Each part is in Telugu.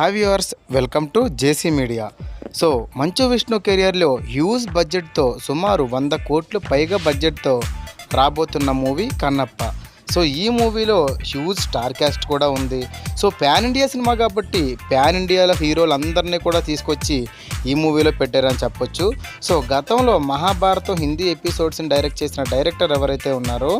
Have yours welcome to JC media so Manchu Vishnu కెరియర్లో హ్యూజ్ బడ్జెట్తో సుమారు వంద కోట్లు పైగా బడ్జెట్తో రాబోతున్న మూవీ కన్నప్ప సో ఈ మూవీలో హ్యూజ్ స్టార్ క్యాస్ట్ కూడా ఉంది. సో ప్యాన్ ఇండియా సినిమా కాబట్టి ప్యాన్ ఇండియాలో హీరోలు అందరినీ కూడా తీసుకొచ్చి ఈ మూవీలో పెట్టారని చెప్పొచ్చు. సో గతంలో మహాభారతం హిందీ ఎపిసోడ్స్ని డైరెక్ట్ చేసిన డైరెక్టర్ ఎవరైతే ఉన్నారో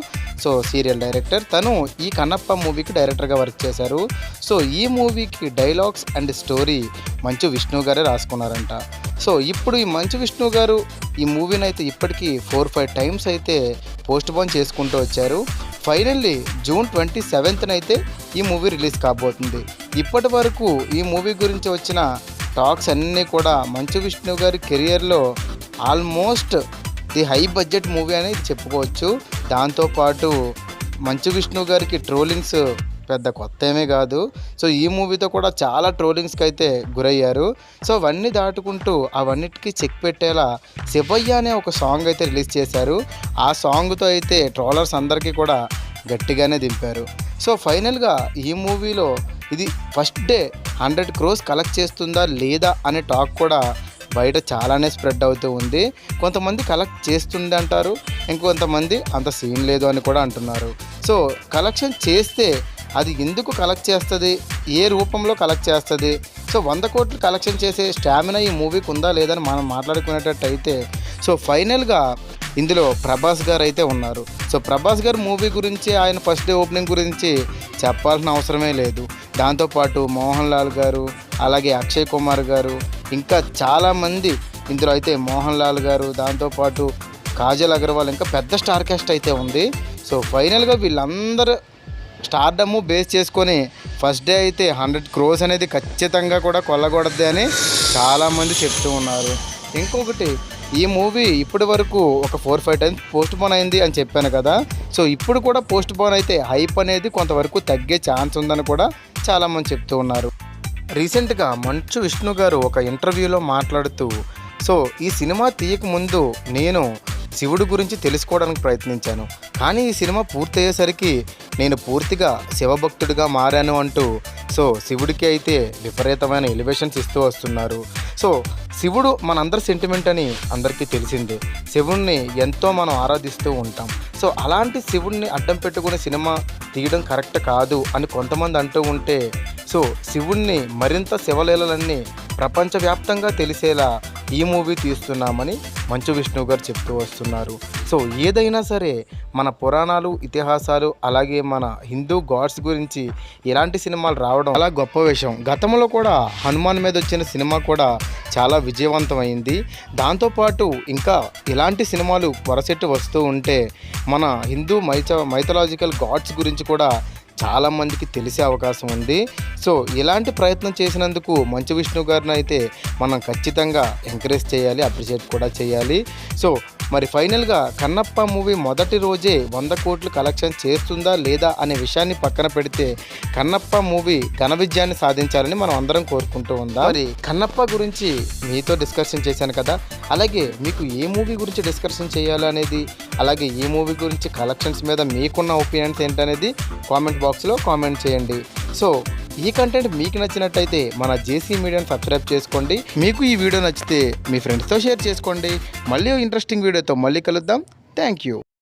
సో సీరియల్ డైరెక్టర్ తను ఈ కన్నప్ప మూవీకి డైరెక్టర్గా వర్క్ చేశారు. సో ఈ మూవీకి dialogues and story Manchu Vishnu గారే రాసుకున్నారంట. సో ఇప్పుడు ఈ మంచు విష్ణు గారు ఈ మూవీని అయితే ఇప్పటికీ ఫోర్ ఫైవ్ టైమ్స్ అయితే పోస్ట్ పోన్ చేసుకుంటూ వచ్చారు. ఫైనల్లీ జూన్ ట్వంటీ సెవెంత్న అయితే ఈ మూవీ రిలీజ్ కాబోతుంది. ఇప్పటి వరకు ఈ మూవీ గురించి వచ్చిన టాక్స్ అన్నీ కూడా మంచు విష్ణు గారి కెరియర్లో almost the high budget movie అనేది చెప్పుకోవచ్చు. దాంతోపాటు మంచు విష్ణు గారికి ట్రోలింగ్స్ పెద్ద కొత్త ఏమీ కాదు. సో ఈ మూవీతో కూడా చాలా ట్రోలింగ్స్కి అయితే గురయ్యారు. సో అవన్నీ దాటుకుంటూ అవన్నిటికీ చెక్ పెట్టేలా శివయ్య అనే ఒక సాంగ్ అయితే రిలీజ్ చేశారు. ఆ సాంగ్తో అయితే ట్రోలర్స్ అందరికీ కూడా గట్టిగానే దింపారు. సో ఫైనల్గా ఈ మూవీలో ఇది first day hundred crores collect చేస్తుందా లేదా అనే టాక్ కూడా బయట చాలానే స్ప్రెడ్ అవుతూ ఉంది. కొంతమంది కలెక్ట్ చేస్తుంది అంటారు ఇంకొంతమంది అంత సీన్ లేదు అని కూడా అంటున్నారు. సో కలెక్షన్ చేస్తే అది ఎందుకు కలెక్ట్ చేస్తుంది? ఏ రూపంలో కలెక్ట్ చేస్తుంది? సో వంద కోట్లు కలెక్షన్ చేసే స్టామినా ఈ మూవీకి ఉందా లేదని మనం మాట్లాడుకునేటట్టు అయితే సో ఫైనల్గా ఇందులో ప్రభాస్ గారు అయితే ఉన్నారు. సో ప్రభాస్ గారు మూవీ గురించి ఆయన ఫస్ట్ డే ఓపెనింగ్ గురించి చెప్పాల్సిన అవసరమే లేదు. దాంతోపాటు మోహన్ లాల్ గారు అలాగే అక్షయ్ కుమార్ గారు ఇంకా చాలామంది. ఇందులో అయితే మోహన్ లాల్ గారు దాంతోపాటు కాజల్ అగర్వాల్ ఇంకా పెద్ద స్టార్కాస్ట్ అయితే ఉంది. సో ఫైనల్గా వీళ్ళందరూ స్టార్డమ్ బేస్ చేసుకొని ఫస్ట్ డే అయితే హండ్రెడ్ క్రోస్ అనేది ఖచ్చితంగా కూడా కొల్లగొడద్ది అని చాలామంది చెప్తూ ఉన్నారు. ఇంకొకటి ఈ మూవీ ఇప్పటి వరకు ఒక four five times postpone అయింది అని చెప్పాను కదా. సో ఇప్పుడు కూడా పోస్ట్ పోన్ అయితే హైప్ అనేది కొంతవరకు తగ్గే ఛాన్స్ ఉందని కూడా చాలామంది చెప్తూ ఉన్నారు. రీసెంట్గా మంచు విష్ణు గారు ఒక ఇంటర్వ్యూలో మాట్లాడుతూ సో ఈ సినిమా తీయక ముందు నేను శివుడి గురించి తెలుసుకోవడానికి ప్రయత్నించాను. కానీ ఈ సినిమా పూర్తయ్యేసరికి నేను పూర్తిగా శివభక్తుడిగా మారాను అంటూ సో శివుడికి అయితే విపరీతమైన ఎలివేషన్స్ ఇస్తూ వస్తున్నారు. సో శివుడు మనందరి సెంటిమెంట్ అని అందరికీ తెలిసిందే. శివుణ్ణి ఎంతో మనం ఆరాధిస్తూ ఉంటాం. సో అలాంటి శివుణ్ణి అడ్డం పెట్టుకునే సినిమా తీయడం కరెక్ట్ కాదు అని కొంతమంది అంటూ ఉంటే సో శివుణ్ణి మరింత శివలీలలన్నీ ప్రపంచవ్యాప్తంగా తెలిసేలా ఈ మూవీ తీస్తున్నామని మంచు విష్ణు గారు చెప్తూ వస్తున్నారు. సో ఏదైనా సరే మన పురాణాలు ఇతిహాసాలు అలాగే మన హిందూ గాడ్స్ గురించి ఇలాంటి సినిమాలు రావడం అలా గొప్ప విషయం. గతంలో కూడా హనుమాన్ మీద వచ్చిన సినిమా కూడా చాలా విజయవంతమైంది. దాంతోపాటు ఇంకా ఇలాంటి సినిమాలు వరసెట్టు వస్తూ ఉంటే మన హిందూ మైథ మైథలాజికల్ గాడ్స్ గురించి కూడా చాలామందికి తెలిసే అవకాశం ఉంది. సో ఇలాంటి ప్రయత్నం చేసినందుకు మంచు విష్ణు గారిని అయితే మనం ఖచ్చితంగా ఎంకరేజ్ చేయాలి అప్రిషియేట్ కూడా చేయాలి. సో మరి ఫైనల్గా కన్నప్ప మూవీ మొదటి రోజే వంద కోట్లు కలెక్షన్ చేస్తుందా లేదా అనే విషయాన్ని పక్కన పెడితే కన్నప్ప మూవీ ఘన విజయాన్ని సాధించాలని మనం అందరం కోరుకుంటూ ఉందా. మరి కన్నప్ప గురించి మీతో డిస్కషన్ చేశాను కదా. అలాగే మీకు ఏ మూవీ గురించి డిస్కషన్ చేయాలనేది అలాగే ఈ మూవీ గురించి కలెక్షన్స్ మీద మీకున్న ఒపీనియన్స్ ఏంటనేది కామెంట్ బాక్స్లో కామెంట్ చేయండి. సో ఈ కంటెంట్ మీకు నచ్చినట్టయితే మన జేసీ మీడియాని సబ్స్క్రైబ్ చేసుకోండి. మీకు ఈ వీడియో నచ్చితే మీ ఫ్రెండ్స్తో షేర్ చేసుకోండి. మళ్ళీ ఇంట్రెస్టింగ్ వీడియోతో మళ్ళీ కలుద్దాం. Thank you.